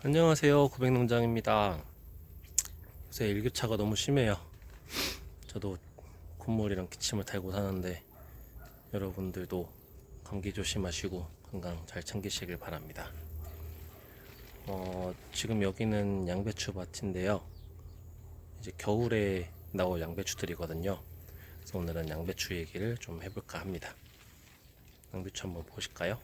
안녕하세요. 고백농장입니다. 요새 일교차가 너무 심해요. 저도 콧물이랑 기침을 달고 사는데 여러분들도 감기 조심하시고 건강 잘 챙기시길 바랍니다. 어, 지금 여기는 양배추 밭인데요. 이제 겨울에 나올 양배추들이거든요. 그래서 오늘은 양배추 얘기를 좀 해볼까 합니다. 양배추 한번 보실까요?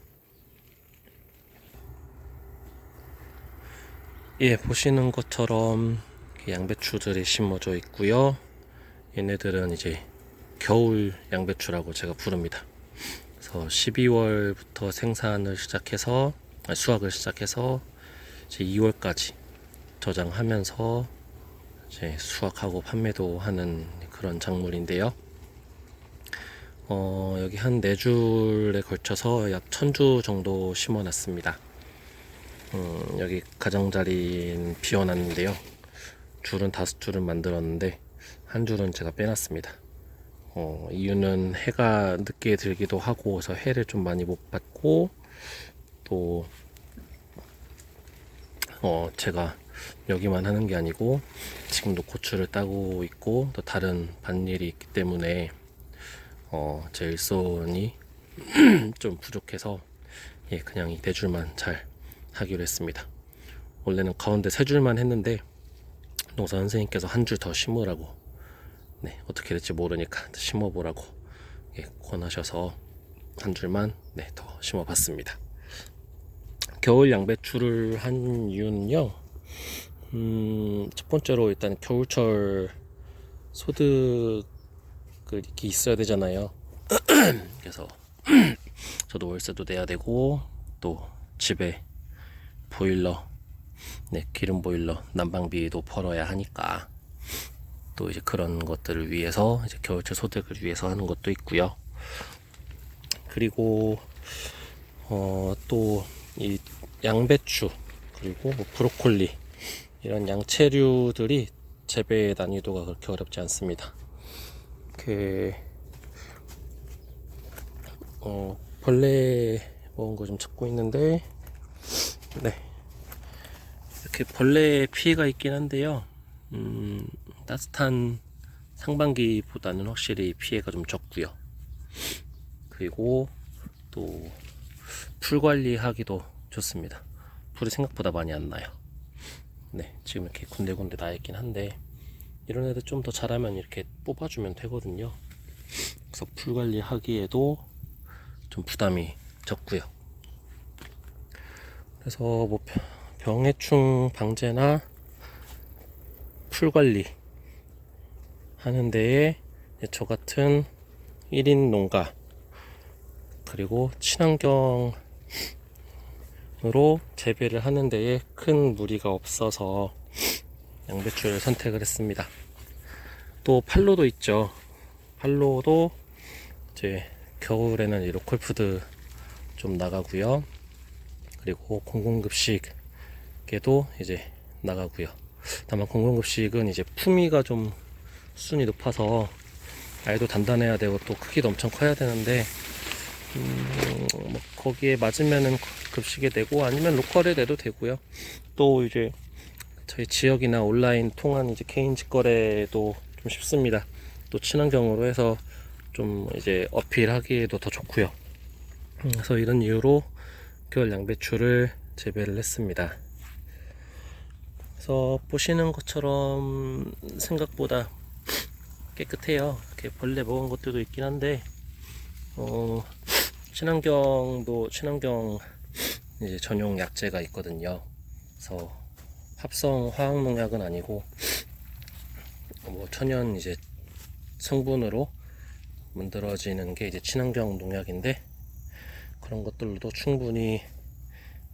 예, 보시는 것처럼 양배추들이 심어져 있고요. 얘네들은 이제 겨울 양배추라고 제가 부릅니다. 그래서 12월부터 생산을 시작해서 아니, 수확을 시작해서 이제 2월까지 저장하면서 이제 수확하고 판매도 하는 그런 작물인데요. 어, 여기 한네 줄에 걸쳐서 약 천주 정도 심어 놨습니다. 음, 여기 가장자리는 비워놨는데요. 줄은 다섯 줄을 만들었는데 한 줄은 제가 빼놨습니다. 어, 이유는 해가 늦게 들기도 하고 그래서 해를 좀 많이 못 받고 또 어, 제가 여기만 하는 게 아니고 지금도 고추를 따고 있고 또 다른 밭일이 있기 때문에 어, 제 일손이 좀 부족해서 예, 그냥 이 네 줄만 잘 하기로 했습니다. 원래는 가운데 세 줄만 했는데 농사 선생님께서 한 줄 더 심으라고 네 어떻게 될지 모르니까 심어보라고 예, 권하셔서 한 줄만 네, 더 심어봤습니다. 겨울 양배추를 한 이유는요. 음, 첫 번째로 일단 겨울철 소득을 이렇게 있어야 되잖아요. 그래서 저도 월세도 내야 되고 또 집에 보일러, 네, 기름 보일러, 난방비도 벌어야 하니까 또 이제 그런 것들을 위해서 이제 겨울철 소득을 위해서 하는 것도 있고요. 그리고 어, 또 이 양배추 그리고 뭐 브로콜리 이런 양채류들이 재배 난이도가 그렇게 어렵지 않습니다. 그 어, 벌레 먹은 거 좀 찾고 있는데 네. 이렇게 벌레 피해가 있긴 한데요. 음, 따뜻한 상반기보다는 확실히 피해가 좀 적고요. 그리고 또 풀 관리하기도 좋습니다. 풀이 생각보다 많이 안 나요. 네, 지금 이렇게 군데군데 나 있긴 한데 이런 애들 좀 더 자라면 이렇게 뽑아주면 되거든요. 그래서 풀 관리하기에도 좀 부담이 적고요. 그래서 뭐 병- 병해충 방제나 풀 관리 하는 데에 저 같은 1인 농가 그리고 친환경으로 재배를 하는 데에 큰 무리가 없어서 양배추를 선택을 했습니다. 또 팔로도 있죠. 팔로도 이제 겨울에는 이 로컬푸드 좀 나가고요. 그리고 공공급식 에도 이제 나가고요. 다만 공공급식은 이제 품위가 좀 순이 높아서 알도 단단해야 되고 또 크기도 엄청 커야 되는데 음, 뭐 거기에 맞으면은 급식에 내고 아니면 로컬에 내도 되고요. 또 이제 저희 지역이나 온라인 통한 이제 개인 직거래도 좀 쉽습니다. 또 친환경으로 해서 좀 이제 어필하기에도 더 좋고요. 음, 그래서 이런 이유로 겨울 양배추를 재배를 했습니다. 그래서 보시는 것처럼 생각보다 깨끗해요. 이렇게 벌레 먹은 것들도 있긴 한데, 어, 친환경도 친환경 이제 전용 약재가 있거든요. 그래서 합성 화학 농약은 아니고, 뭐 천연 이제 성분으로 만들어지는 게 이제 친환경 농약인데, 그런 것들로도 충분히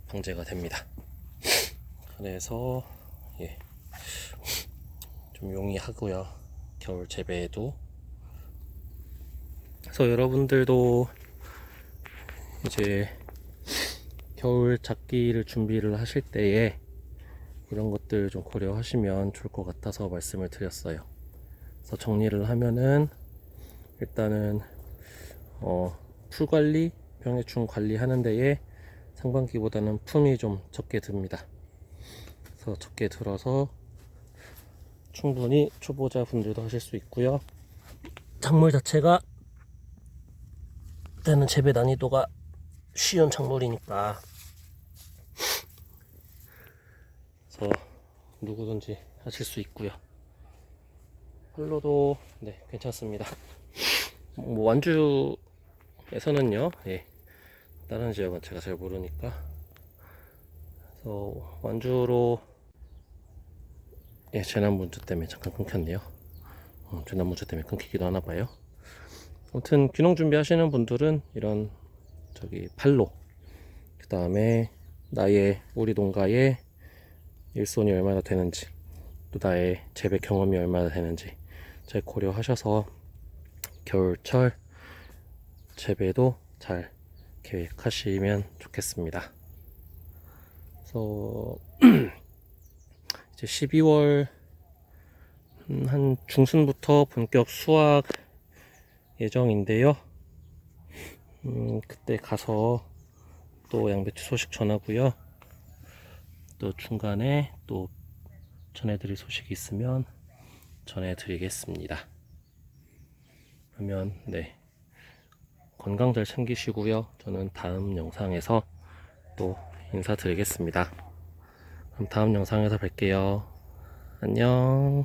방제가 됩니다. 그래서 예. 좀 용이하고요. 겨울 재배에도. 그래서 여러분들도 이제 겨울 작기를 준비를 하실 때에 이런 것들 좀 고려하시면 좋을 것 같아서 말씀을 드렸어요. 그래서 정리를 하면은 일단은 어, 풀 관리, 병해충 관리하는 데에 상반기보다는 품이 좀 적게 듭니다. 그래서 적게 들어서 충분히 초보자 분들도 하실 수 있고요. 작물 자체가 때는 재배 난이도가 쉬운 작물이니까 그래서 누구든지 하실 수 있고요. 홀로도 네 괜찮습니다. 뭐 완주에서는요, 예, 다른 지역은 제가 잘 모르니까 그래서 완주로 예 재난 문제 때문에 잠깐 끊겼네요. 음, 재난 문제 때문에 끊기기도 하나 봐요. 아무튼 귀농 준비하시는 분들은 이런 저기 팔로 그 다음에 나의 우리 농가의 일손이 얼마나 되는지 또 나의 재배 경험이 얼마나 되는지 잘 고려하셔서 겨울철 재배도 잘 계획하시면 좋겠습니다. 그래서 이제 12월 음, 한 중순부터 본격 수확 예정인데요. 음, 그때 가서 또 양배추 소식 전하고요. 또 중간에 또 전해드릴 소식이 있으면 전해드리겠습니다. 그러면 네 건강 잘 챙기시고요. 저는 다음 영상에서 또 인사드리겠습니다. 그럼 다음 영상에서 뵐게요. 안녕.